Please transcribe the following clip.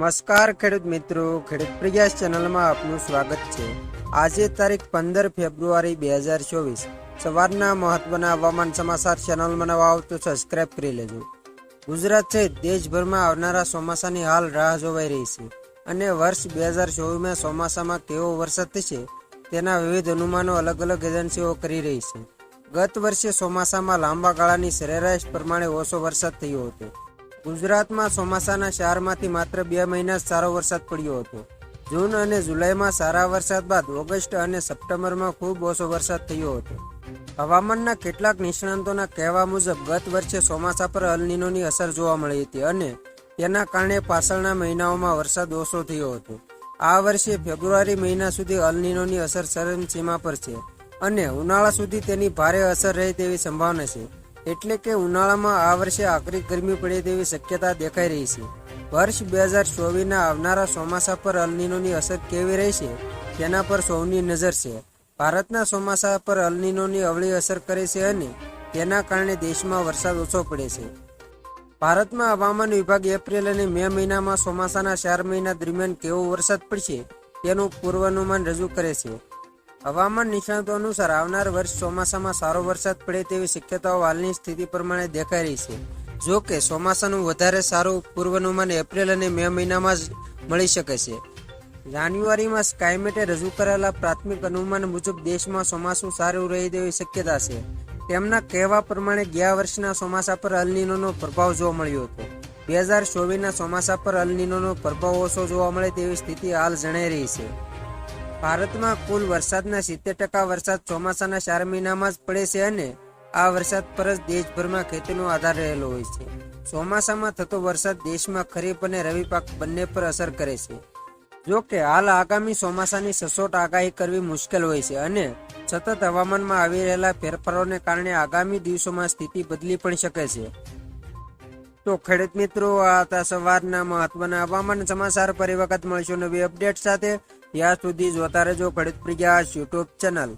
નમસ્કાર ખેડૂત મિત્રો, ખેડૂત પ્રયાસ ચેનલમાં આપનું સ્વાગત છે. આજે તારીખ પંદર ફેબ્રુઆરી બે હજાર ચોવીસ. સવારના મહત્વના હવામાન સમાચાર ચેનલમાં નવા આવો તો સબસ્ક્રાઇબ કરી લેજો. ગુજરાત સહિત દેશભરમાં આવનારા ચોમાસાની હાલ રાહ જોવાઈ રહી છે અને વર્ષ બે હજાર ચોવીસમાં ચોમાસામાં કેવો વરસાદ થશે તેના વિવિધ અનુમાનો અલગ અલગ એજન્સીઓ કરી રહી છે. ગત વર્ષે ચોમાસામાં લાંબા ગાળાની સરેરાશ પ્રમાણે ઓછો વરસાદ થયો હતો. ગુજરાતમાં ચોમાસાના શહેરમાંથી માત્ર બે મહિના જ સારો વરસાદ પડ્યો હતો. જૂન અને જુલાઈમાં સારા વરસાદ બાદ ઓગસ્ટ અને સપ્ટેમ્બરમાં ખૂબ ઓછો વરસાદ થયો હતો. હવામાનના કેટલાક નિષ્ણાંતોના કહેવા મુજબ, ગત વર્ષે ચોમાસા પર અલનીનોની અસર જોવા મળી હતી અને તેના કારણે પાછળના મહિનાઓમાં વરસાદ ઓછો થયો હતો. આ વર્ષે ફેબ્રુઆરી મહિના સુધી અલનીનોની અસર ચરમસીમા પર છે અને ઉનાળા સુધી તેની ભારે અસર રહે તેવી સંભાવના છે. એટલે કે ઉનાળામાં આ વર્ષે આકરી ગરમી પડે તેવી શક્યતા દેખાઈ રહી છે. વર્ષ બે હજાર ચોવીસના આવનારા ચોમાસા પર અલનીનોની અસર કેવી રહેશે તેના પર સૌની નજર છે. ભારતના ચોમાસા પર અલનીનોની અવળી અસર કરે છે અને તેના કારણે દેશમાં વરસાદ ઓછો પડે છે. ભારતમાં હવામાન વિભાગ એપ્રિલ અને મે મહિનામાં ચોમાસાના ચાર મહિના દરમિયાન કેવો વરસાદ પડશે તેનું પૂર્વાનુમાન રજૂ કરે છે. હવામાન નિષ્ણાતો અનુસાર આવનાર વર્ષ ચોમાસામાં સારો વરસાદ પડે તેવી શક્યતાઓ હાલની સ્થિતિ પ્રમાણે દેખાઈ રહી છે. જો કે, ચોમાસાનું વધારે સારું પૂર્વાનુમાન એપ્રિલ અને મે મહિનામાં જ મળી શકે છે. જાન્યુઆરીમાં સ્કાયમેટે રજૂ કરેલા પ્રાથમિક અનુમાન મુજબ દેશમાં ચોમાસું સારું રહે તેવી શક્યતા છે. તેમના કહેવા પ્રમાણે, ગયા વર્ષના ચોમાસા પર અલનીનોનો પ્રભાવ જોવા મળ્યો હતો. બે હજાર ચોવીસના ચોમાસા પર અલનીનોનો પ્રભાવ ઓછો જોવા મળે તેવી સ્થિતિ હાલ જણાઈ રહી છે. ભારતમાં કુલ વરસાદના સિત્તેર ટકા વરસાદ ચોમાસાના ચાર મહિનામાં જ પડે છે અને આ વરસાદ પર જ દેશભરમાં ખેતીનો આધાર રહેલો હોય છે. ચોમાસામાં થતો વરસાદ દેશમાં ખરીફ અને રવિ પાક બંને પર અસર કરે છે. જો કે હાલ આગામી ચોમાસાની સચોટ આગાહી કરવી મુશ્કેલ હોય છે અને સતત હવામાનમાં આવી રહેલા ફેરફારોને કારણે આગામી દિવસોમાં સ્થિતિ બદલી પણ શકે છે. તો ખેડૂત મિત્રો, આ હતા સવારના મહત્વના હવામાન સમાચાર. ફરી વખત મળશું નવી અપડેટ સાથે. ત્યાં સુધી જોતા રહેજો ખેડૂત પ્રયાસ યુટ્યુબ ચેનલ